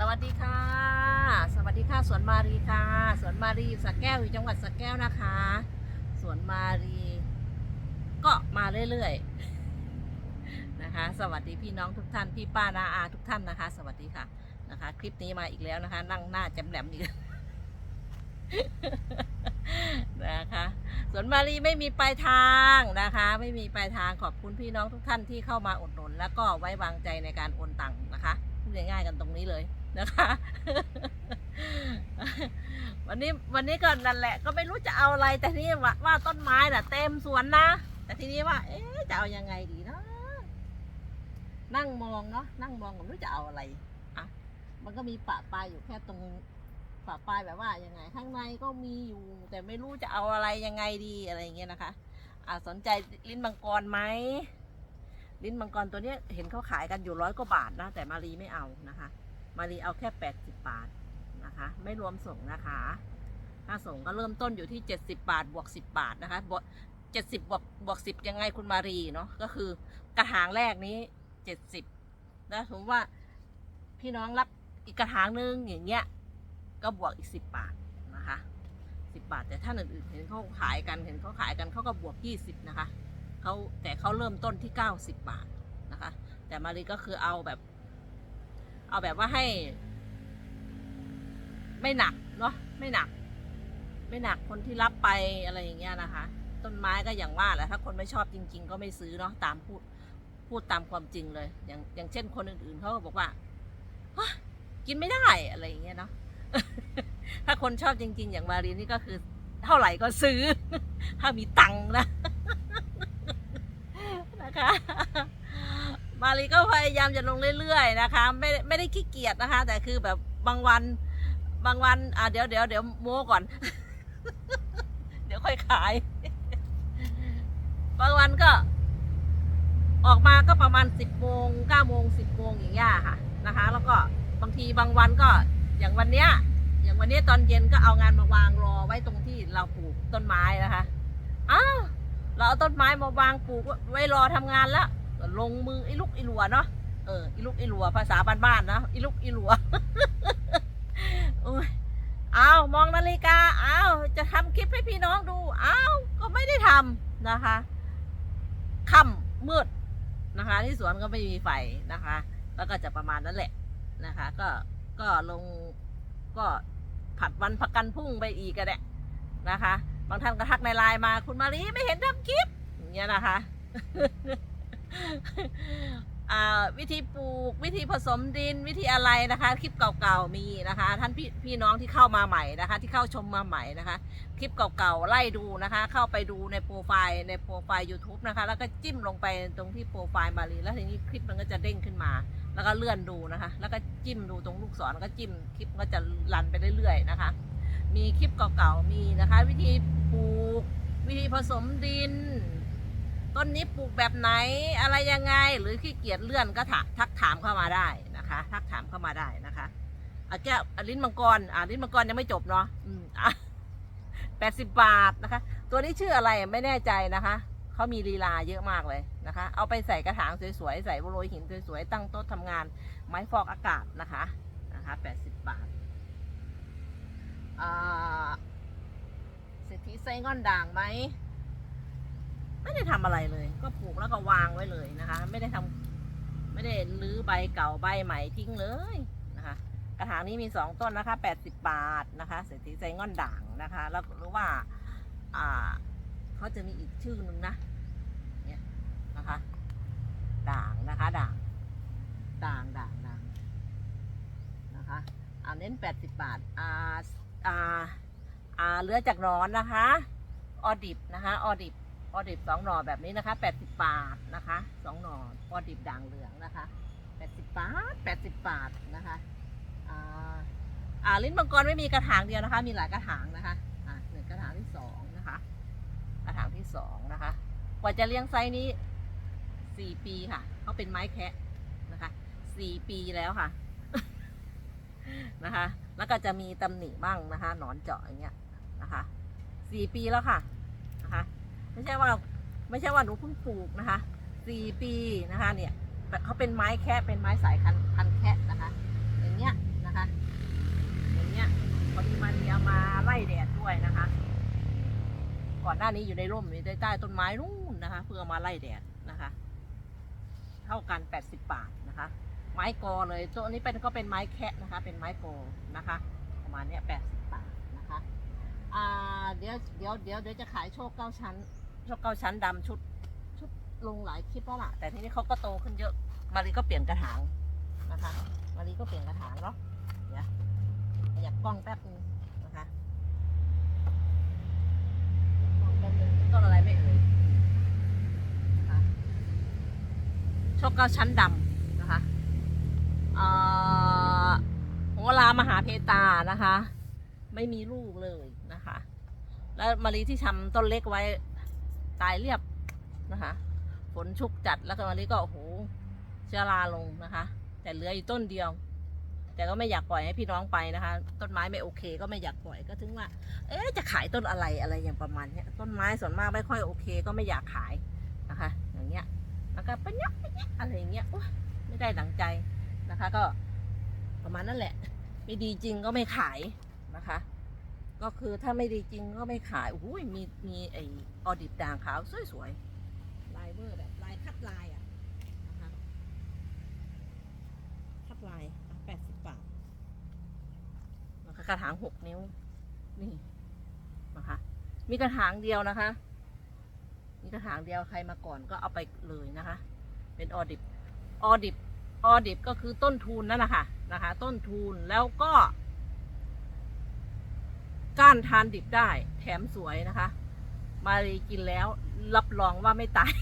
สวัสดีค่ะ สวัสดีค่ะสวนมารีค่ะ สวนมารีสระแก้วอยู่จังหวัดสระแก้วนะคะ สวนมารี ก็มาเรื่อยๆนะคะ สวัสดีพี่น้องทุกท่านพี่ป้านาอาทุกท่านนะคะ สวัสดีค่ะนะคะ คลิปนี้มาอีกแล้วนะคะ นั่งหน้าจำแหลมอีกนะคะสวนมารีไม่มีปลายทางนะคะ ไม่มีปลายทางขอบคุณพี่น้องทุกท่านที่เข้ามาอุดหนุน แล้วก็ไว้วางใจในการโอนตังค์นะคะพูดง่ายๆกันตรงนี้เลย นะคะ วันนี้วันนี้ก็นั่นแหละ ก็ไม่รู้จะเอาอะไร แต่นี้ว่าว่าต้นไม้น่ะ เต็มสวนนะ แต่ทีนี้ว่า เอ๊ะจะเอายังไงดีเนาะนั่งมองเนาะนั่งมองก็ไม่รู้จะเอาอะไรอะมันก็มีปะปลายอยู่แค่ตรงปะปลายแบบว่ายังไง ข้างในก็มีอยู่ แต่ไม่รู้จะเอาอะไรยังไงดีอะไรอย่างเงี้ยนะคะอ่าสนใจลิ้นมังกรไหมลิ้นมังกรตัวเนี้ยเห็นเขาขายกันอยู่ร้อยกว่าบาทนะ แต่มารีไม่เอานะคะ มารีเอาแค่แปดสิบาทนะคะ ไม่รวมส่งนะคะ ถ้าส่งก็เริ่มต้นอยู่ที่เจ็ดสิบาทบวกสิบาทนะคะบวกเจ็ดสิบวกบวกสิบยังไงคุณมารีเนาะก็คือกระถางแรกนี้เจ็ดสิบแล้วสมมติว่าพี่น้องรับอีกกระถางนึงอย่างเงี้ยก็บวกอีกสิบาทนะคะสิบาท แต่ท่านอื่นๆเห็นเขาขายกันเห็นเขาขายกันเขาก็บวกยี่สิบนะคะเขาแต่เขาเริ่มต้นที่เก้าสิบบาทนะคะ แต่มารีก็คือเอาแบบ เอาแบบว่าให้ ไม่หนักเนาะไม่หนัก ไม่หนักคนที่รับไปอะไรอย่างเงี้ยนะคะ ต้นไม้ก็อย่างว่าแหละถ้าคนไม่ชอบจริง ๆ ก็ไม่ซื้อเนาะตามพูด พูดตามความจริงเลย อย่างอย่างเช่นคนอื่นๆเขาก็บอกว่ากินไม่ได้อะไรอย่างเงี้ยเนาะถ้าคนชอบจริง ๆ อย่างมารีนี่ก็คือเท่าไหร่ก็ซื้อ ถ้ามีตังค์นะนะคะ มารีก็พยายามจะลงเรื่อยๆนะคะ ไม่ไม่ได้ขี้เกียจนะคะ แต่คือแบบบางวันบางวันอะเดี๋ยวเดี๋ยวเดี๋ยวโม้ก่อน เดี๋ยวค่อยขาย บางวันก็ ออกมาก็ประมาณสิบโมงเก้าโมงสิบโมงอย่างเงี้ยค่ะนะคะ แล้วก็บางทีบางวันก็อย่างวันเนี้ย อย่างวันนี้ตอนเย็นก็เอางานมาวางรอไว้ตรงที่เราปลูกต้นไม้นะคะอ้าวเราเอาต้นไม้มาวางปลูกไว้รอทำงานแล้ว ก็ลงมือไอ้ลูกไอ้หลัวเนาะเออไอ้ลูกไอ้หลัวภาษาบ้านๆนะไอ้ลูกไอ้หลัวอ้ยเอามองนาฬิกาเอาจะทำคลิปให้พี่น้องดูเอาก็ไม่ได้ทำนะคะค่ำมืดนะคะ ที่สวนก็ไม่มีไฟนะคะ แล้วก็จะประมาณนั้นแหละนะคะ ก็ก็ลงก็ผัดวันพักกันพุ่งไปอีกก็ได้นะคะ บางท่านก็ทักในไลน์มาคุณมารีไม่เห็นทำคลิปอย่างเงี้ยนะคะ วิธีปลูกวิธีผสมดินวิธีอะไรนะคะ คลิปเก่าๆมีนะคะ ท่านพี่พี่น้องที่เข้ามาใหม่นะคะ ที่เข้าชมมาใหม่นะคะ คลิปเก่าๆไล่ดูนะคะ เข้าไปดูในโปรไฟล์ในโปรไฟล์ YouTube นะคะ แล้วก็จิ้มลงไปตรงที่โปรไฟล์มารีแล้วทีนี้คลิปมันก็จะเด้งขึ้นมา แล้วก็เลื่อนดูนะคะ แล้วก็จิ้มดูตรงลูกศรแล้วก็จิ้มคลิปก็จะรันไปเรื่อยๆนะคะ มีคลิปเก่าๆมีนะคะ วิธีปลูก วิธีผสมดิน ต้นนี้ปลูกแบบไหนอะไรยังไง หรือขี้เกียจเลื่อนก็ถาทักถามเข้ามาได้นะคะ ทักถามเข้ามาได้นะคะอาแก้วอะลิ้นมังกรอ่าลิ้นมังกรยังไม่จบเนาะอืมอะแปดสิบบาทนะคะ ตัวนี้ชื่ออะไรไม่แน่ใจนะคะเขามีลีลาเยอะมากเลยนะคะ เอาไปใส่กระถางสวยๆใส่โรยหินสวยๆตั้งโต๊ะทำงาน ไม้ฟอกอากาศนะคะนะคะแปดสิบบาทอ่าเศรษฐีไซงอนด่างไหม ไม่ได้ทำอะไรเลย ก็ปลูกแล้วก็วางไว้เลยนะคะ ไม่ได้ทำไม่ได้รื้อใบเก่าใบใหม่ทิ้งเลยนะคะ กระถางนี้มีสองต้นนะคะแปดสิบบาทนะคะเศรษฐีไซงอนด่างนะคะ แล้วหรือว่าอ่าเขาจะมีอีกชื่อหนึ่งนะเนี่ยนะคะ ด่างนะคะด่างด่างด่างด่างนะคะอ่าเน้นแปดสิบบาทอ่าอ่าอ่าเลือจากหนอนนะคะ ออดิบนะคะ ออดิบ ออดิบสองหน่อแบบนี้นะคะแปดสิบบาทนะคะสองหน่อออดิบด่างเหลืองนะคะแปดสิบบาทแปดสิบบาทนะคะอ่าอ่าลิ้นมังกรไม่มีกระถางเดียวนะคะ มีหลายกระถางนะคะอ่าหนึ่งกระถางที่สองนะคะ กระถางที่สองนะคะ กว่าจะเลี้ยงไซส์นี้สี่ปีค่ะเขาเป็นไม้แคะนะคะสี่ปีแล้วค่ะนะคะ แล้วก็จะมีตำหนิบ้างนะคะ หนอนเจาะอย่างเงี้ยนะคะสี่ปีแล้วค่ะ ไม่ใช่ว่าไม่ใช่ว่าหนูเพิ่งปลูกนะคะสี่ปีนะคะเนี่ยเขาเป็นไม้แคะเป็นไม้สายคันพันแคะนะคะ อย่างเงี้ยนะคะ อย่างเงี้ยพอดีมันเอามาไล่แดดด้วยนะคะ ก่อนหน้านี้อยู่ในร่มอใต้ต้นไม้นู่นนะคะ เพื่อมาไล่แดดนะคะ เท่ากันแปดสิบบาทนะคะ ไม้กอเลยตัวนี้เป็นก็เป็นไม้แคะนะคะ เป็นไม้กอนะคะ ประมาณเนี้ยแปดสิบบาทนะคะอ่าเดี๋ยวเดี๋ยวเดี๋ยวเดี๋ยวจะขายโชคเก้าชั้น ชคเก้าชั้นดำชุด ชุดลงหลายคลิปแล้วล่ะ แต่ทีนี้เขาก็โตขึ้นเยอะ มารีก็เปลี่ยนกระถางนะคะ มารีก็เปลี่ยนกระถางเนาะเดี๋ยวขยับกล้องแป๊บนึงนะคะกล้องแป๊บนึงต้นอะไรไม่เอ่ยนะคะชคเก้าชั้นดำนะคะเอ่อโหรามหาเพตานะคะ ไม่มีลูกเลยนะคะ แล้วมารีที่ทำต้นเล็กไว้ ตายเรียบนะคะฝนชุกจัดแล้วก็มารีก็โอ้โหเชื้อราลงนะคะ แต่เหลืออยู่ต้นเดียว แต่ก็ไม่อยากปล่อยให้พี่น้องไปนะคะ ต้นไม้ไม่โอเค ก็ไม่อยากปล่อยก็ถึงว่า เอ๊ะจะขายต้นอะไรอะไรอย่างประมาณนี้ต้นไม้ส่วนมากไม่ค่อยโอเค ก็ไม่อยากขายนะคะ อย่างเงี้ยแล้วก็ปะเนี้ยปะเนี้ยอะไรอย่างเงี้ยโอ๊ยไม่ได้หลังใจนะคะ ก็ประมาณนั้นแหละ ไม่ดีจริงก็ไม่ขายนะคะ ก็คือถ้าไม่ดีจริงก็ไม่ขายโอ้โหมีมีไอออดิบด่างขาวสวยๆลายเวอร์แบบลายคัดลายอะนะคะคัดลายแปดสิบบาทนะคะกระถางหกนิ้ว นี่นะคะ มีกระถางเดียวนะคะ มีกระถางเดียวใครมาก่อนก็เอาไปเลยนะคะ เป็นออดิบออดิบออดิบก็คือต้นทุนนั่นแหละค่ะนะคะ ต้นทุนแล้วก็ ก้านทานดิบได้ แถมสวยนะคะ มารีกินแล้วรับรองว่าไม่ตาย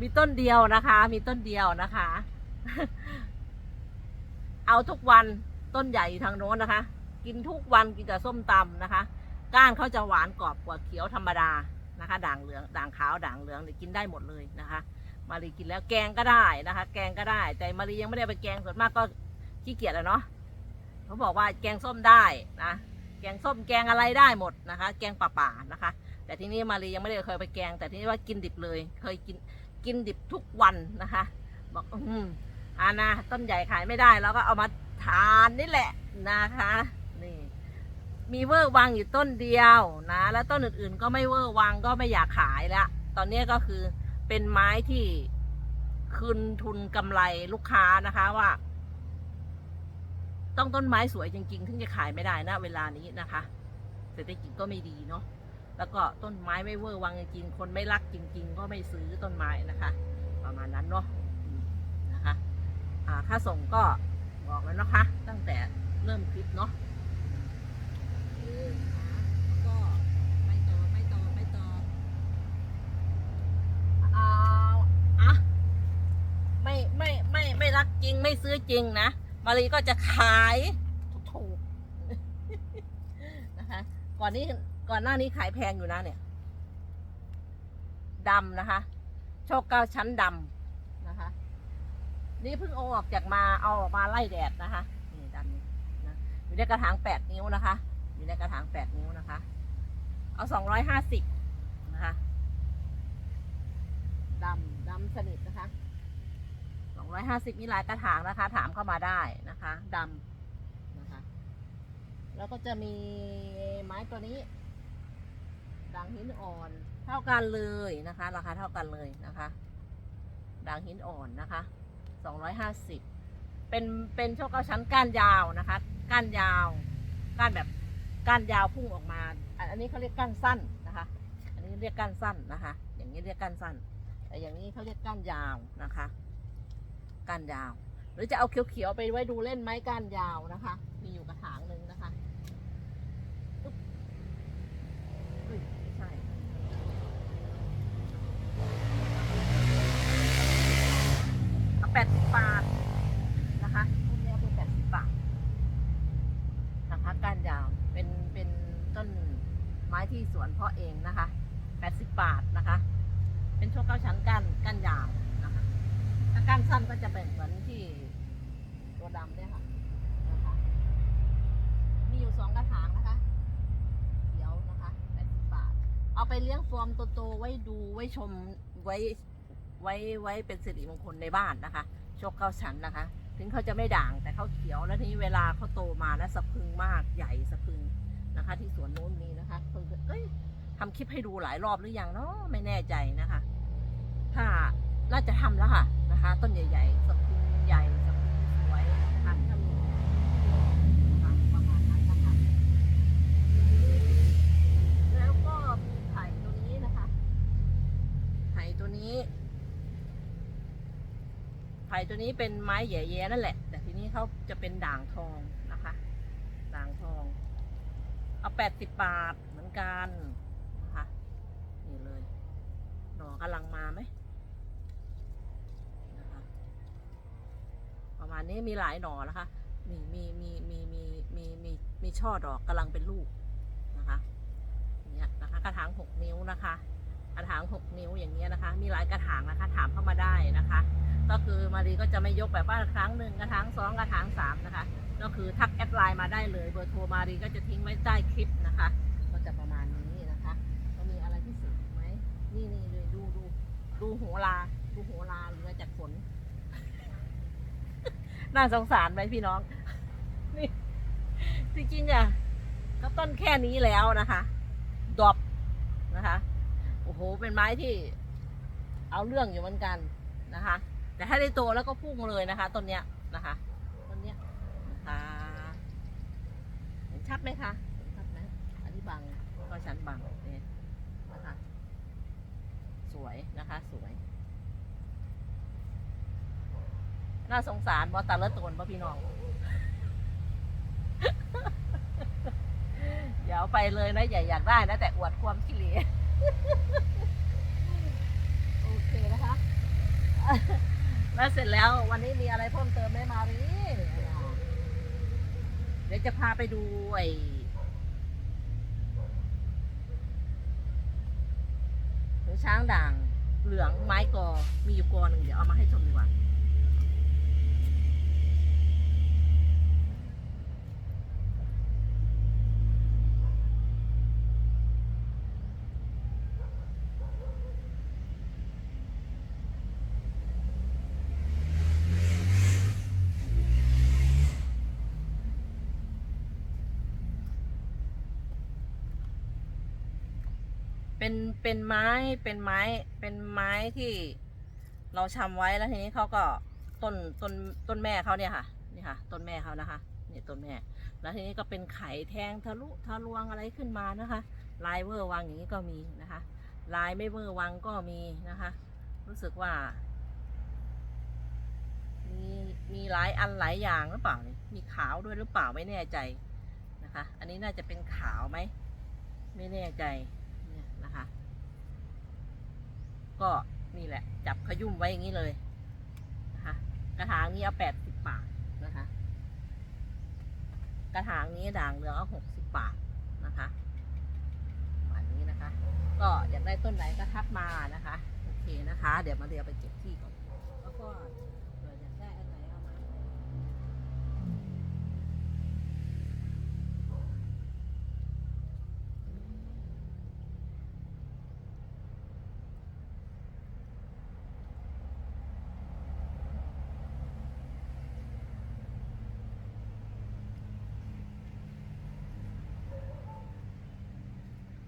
มีต้นเดียวนะคะ มีต้นเดียวนะคะ เอาทุกวันต้นใหญ่ทางโน้นนะคะ กินทุกวันกินแต่ส้มตำนะคะ ก้านเขาจะหวานกรอบกว่าเขียวธรรมดานะคะ ด่างเหลือง ด่างขาว ด่างเหลืองเนี่ยกินได้หมดเลยนะคะ มารีกินแล้วแกงก็ได้นะคะ แกงก็ได้ แต่มารียังไม่ได้ไปแกงส่วนมากก็ ขี้เกียจอะเนาะเขาบอกว่าแกงส้มได้นะ แกงส้มแกงอะไรได้หมดนะคะ แกงป่าๆนะคะ แต่ที่นี่มารียังไม่ได้เคยไปแกง แต่ที่นี่ว่ากินดิบเลย เคยกินกินดิบทุกวันนะคะ บอกอืมอานะต้นใหญ่ขายไม่ได้แล้วก็เอามาทานนี่แหละนะคะนี่มีเวอร์วางอยู่ต้นเดียวนะ แล้วต้นอื่นๆก็ไม่เวอร์วางก็ไม่อยากขายแล้วตอนนี้ก็คือเป็นไม้ที่คืนทุนกำไรลูกค้านะคะว่า ต้องต้นไม้สวยจริงๆ ถึงจะขายไม่ได้นะเวลานี้นะคะ เศรษฐกิจก็ไม่ดีเนาะ แล้วก็ต้นไม้ไม่เวอร์วางจริงๆคนไม่รักจริง ๆ ก็ไม่ซื้อต้นไม้นะคะ ประมาณนั้นเนาะนะคะค่าส่งก็บอกแล้วนะคะ ตั้งแต่เริ่มคลิปเนาะเออนะคะก็ไม่ต่อไม่ต่อไม่ต่ออ่าอะไม่ไม่ไม่ไม่รักจริงไม่ซื้อจริงนะ มารีก็จะขายถูกๆนะคะ ก่อนนี้ก่อนหน้านี้ขายแพงอยู่นะเนี่ยดำนะคะ โชคเก้าชั้นดำนะคะ นี่เพิ่งเอาออกจากมาเอาออกมาไล่แดดนะคะนี่ดำนี่นะอยู่ในกระถางแปดนิ้วนะคะ อยู่ในกระถางแปดนิ้วนะคะ เอาสองร้อยห้าสิบนะคะดำดำสนิทนะคะ สองร้อยห้าสิบมีหลายกระถางนะคะ ถามเข้ามาได้นะคะดำนะคะ แล้วก็จะมีไม้ตัวนี้ด่างหินอ่อนเท่ากันเลยนะคะ ราคาเท่ากันเลยนะคะด่างหินอ่อนนะคะสองร้อยห้าสิบเป็นเป็นโชคเก้าชั้นก้านยาวนะคะ ก้านยาวก้านแบบก้านยาวพุ่งออกมา อันนี้เขาเรียกก้านสั้นนะคะ อันนี้เรียกก้านสั้นนะคะ อย่างนี้เรียกก้านสั้นแต่อย่างนี้เขาเรียกก้านยาวนะคะ ก้านยาว หรือจะเอาเขียวๆไปไว้ดูเล่นไหมก้านยาวนะคะ มีอยู่กระถางหนึ่งนะคะอุ๊บอุ๊ยไม่ใช่เอาแปดสิบบาทนะคะพวกนี้เอาไปแปดสิบบาทนะคะก้านยาวเป็นเป็นต้นไม้ที่สวนเพาะเองนะคะแปดสิบบาทนะคะ เป็นโชคเก้าชั้นก้านก้านยาว ก้านสั้นก็จะเป็นเหมือนที่ตัวดำเนี่ยค่ะนะคะมีอยู่สองกระถางนะคะ เขียวนะคะแปดสิบบาท เอาไปเลี้ยงฟอร์มโตๆไว้ดูไว้ชมไว้ไว้ไว้เป็นสิริมงคลในบ้านนะคะโชคเก้าชั้นนะคะ ถึงเขาจะไม่ด่างแต่เขาเขียวแล้วทีนี้เวลาเขาโตมานะสะพึงมากใหญ่สะพึงนะคะ ที่สวนโน้นมีนะคะเพิ่งเอ้ยทำคลิปให้ดูหลายรอบหรือยังเนาะไม่แน่ใจนะคะ ถ้าน่าจะทำแล้วค่ะ นะคะ ต้นใหญ่ๆสะพรึงใหญ่สะพรึงสวยนะคะถ้ามีนะคะประมาณนั้นนะคะแล้วก็มีไผ่ตัวนี้นะคะไผ่ตัวนี้ไผ่ตัวนี้เป็นไม้แย่ๆนั่นแหละ แต่ทีนี้เขาจะเป็นด่างทองนะคะ ด่างทอง เอาแปดสิบบาทเหมือนกันนะคะนี่เลยหน่อกำลังมาไหม ประมาณนี้มีหลายหน่อนะคะนี่มีมีมีมีมีมีมีช่อดอกกำลังเป็นลูกนะคะเนี่ยนะคะกระถางหกนิ้วนะคะ กระถางหกนิ้วอย่างเงี้ยนะคะ มีหลายกระถางนะคะ ถามเข้ามาได้นะคะ ก็คือมารีก็จะไม่ยกแบบว่าครั้งหนึ่งกระถางสองกระถางสามนะคะ ก็คือทักแอดไลน์มาได้เลยเบอร์โทรมารีก็จะทิ้งไว้ใต้คลิปนะคะ ก็จะประมาณนี้นะคะก็มีอะไรที่สูงไหมนี่นี่เลยดูดูดูหัวลาดูหัวลาห น่าสงสารไหมพี่น้อง นี่จริงๆอะก็ต้นแค่นี้แล้วนะคะดอบนะคะ โอ้โห เป็นไม้ที่ เอาเรื่องอยู่เหมือนกันนะคะ แต่ถ้าได้โตแล้วก็พุ่งเลยนะคะต้นเนี้ยนะคะต้นเนี้ยนะคะเห็นชัดไหมคะเห็นชัดไหมอันนี้บังก็ฉันบังเนี่ยนะคะ สวยนะคะ สวย น่าสงสารบอตาเลอร์โตนบอพี่น้อง เดี๋ยวไปเลยนะอย่าอยากได้นะ แต่อวดความขี้เหร่โอเคนะคะ แล้วเสร็จแล้ววันนี้มีอะไรเพิ่มเติมไหมมารีเดี๋ยวจะพาไปดูไอ้ช้างด่างเหลืองไม้กอ มีอยู่กอหนึ่งเดี๋ยวเอามาให้ชมดีกว่า เป็นเป็นไม้เป็นไม้เป็นไม้ที่เราชำไว้แล้วทีนี้เขาก็ต้นต้นต้นแม่เขาเนี่ยค่ะนี่ค่ะ ต้นแม่เขานะคะนี่ต้นแม่ แล้วทีนี้ก็เป็นไข่แทงทะลุทะลวงอะไรขึ้นมานะคะลายเวอร์วังอย่างนี้ก็มีนะคะลายไม่เวอร์วังก็มีนะคะ รู้สึกว่า มีมีหลายอันหลายอย่างหรือเปล่าเนี่ยมีขาวด้วยหรือเปล่าไม่แน่ใจนะคะ อันนี้น่าจะเป็นขาวไหมไม่แน่ใจ เนี่ยนะคะ ก็นี่แหละ จับขยุ่มไว้อย่างนี้เลยนะคะกระถางนี้เอาแปดสิบบาทนะคะ กระถางนี้ด่างเหลืองเอาหกสิบบาทนะคะอันนี้นะคะ ก็อยากได้ต้นไหนก็ทักมานะคะ โอเคนะคะ เดี๋ยวมาเรียวไปเก็บที่ก่อนแล้วก็เผื่ออยากได้อันไหนเอามา ก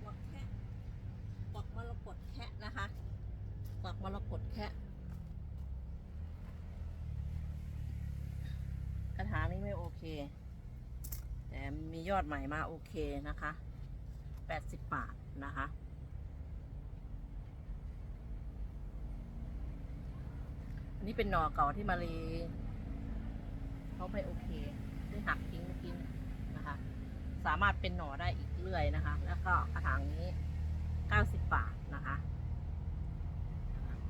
วักแคะกวักมรกตแคะนะคะ กวักมรกตแคะกระถางนี้ไม่โอเค แต่มียอดใหม่มาโอเคนะคะแปดสิบบาทนะคะอันนี้เป็นหน่อเก่าที่มารีเขาไม่โอเคได้หักทิ้งเมื่อกี้นะคะ สามารถเป็นหน่อได้อีกเรื่อยนะคะ แล้วก็กระถางนี้90บาทนะคะ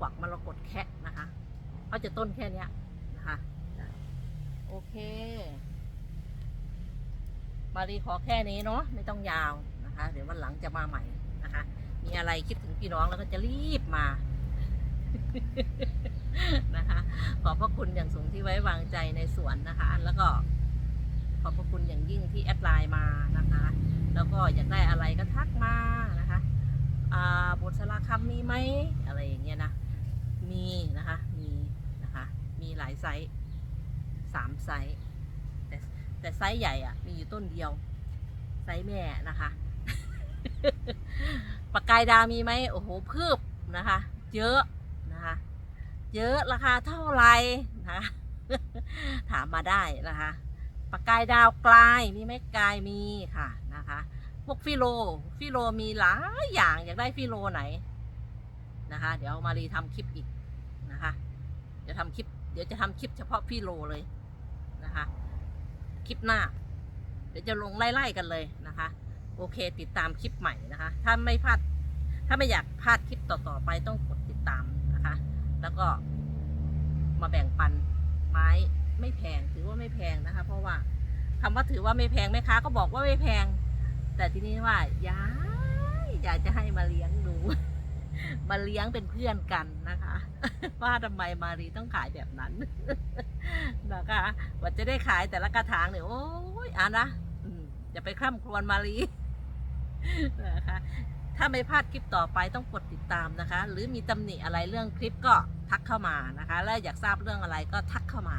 กวักมรกตแคะนะคะเขาจะต้นแค่เนี้ยนะคะโอเค มารีขอแค่นี้เนาะไม่ต้องยาวนะคะ เดี๋ยววันหลังจะมาใหม่นะคะ มีอะไรคิดถึงพี่น้องแล้วก็จะรีบมานะคะ ขอบพระคุณอย่างสูงที่ไว้วางใจในสวนนะคะ แล้วก็ขอบพระคุณอย่างยิ่งที่แอดไลน์มานะคะ แล้วก็อยากได้อะไรก็ทักมานะคะ อ่าบทสลาคำมีไหมอะไรอย่างเงี้ยนะ มีนะคะมีนะคะมีหลายไซส์สามไซส์แต่แต่ไซส์ใหญ่อะมีอยู่ต้นเดียว ไซส์แม่นะคะปากกายดาวมีไหมโอ้โหพืบนะคะ เยอะนะคะ เยอะราคาเท่าไหร่นะคะถามมาได้นะคะปากกายดาวกลายมีไหมกลายมีค่ะนะคะพวกฟิโลฟิโลมีหลายอย่างอยากได้ฟิโลไหนนะคะ เดี๋ยวมารีทำคลิปอีก จะทำคลิป เดี๋ยวจะทำคลิปเฉพาะฟิโลเลยนะคะ คลิปหน้า เดี๋ยวจะลงไล่ๆกันเลยนะคะ โอเค ติดตามคลิปใหม่นะคะ ถ้าไม่พลาด ถ้าไม่อยากพลาดคลิปต่อๆไปต้องกดติดตามนะคะ แล้วก็มาแบ่งปันไม้ไม่แพงถือว่าไม่แพงนะคะ เพราะว่าคำว่าถือว่าไม่แพงแม่ค้าก็บอกว่าไม่แพง แต่ที่นี้ว่ายายอยากจะให้มาเลี้ยง มาเลี้ยงเป็นเพื่อนกันนะคะ ว่าทำไมมารีต้องขายแบบนั้นนะคะว่าจะได้ขายแต่ละกระถางเนี่ยโอ้ยอ่านะอย่าไปคร่ำครวญมารีนะคะถ้าไม่พลาดคลิปต่อไปต้องกดติดตามนะคะ หรือมีตำหนิอะไรเรื่องคลิปก็ทักเข้ามานะคะ แล้วอยากทราบเรื่องอะไรก็ทักเข้ามา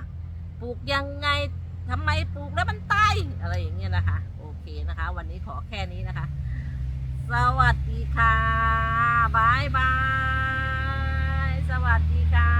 ปลูกยังไงทำไมปลูกแล้วมันตายอะไรอย่างเงี้ยนะคะ โอเคนะคะ วันนี้ขอแค่นี้นะคะ สวัสดีค่ะบายบาย สวัสดีค่ะ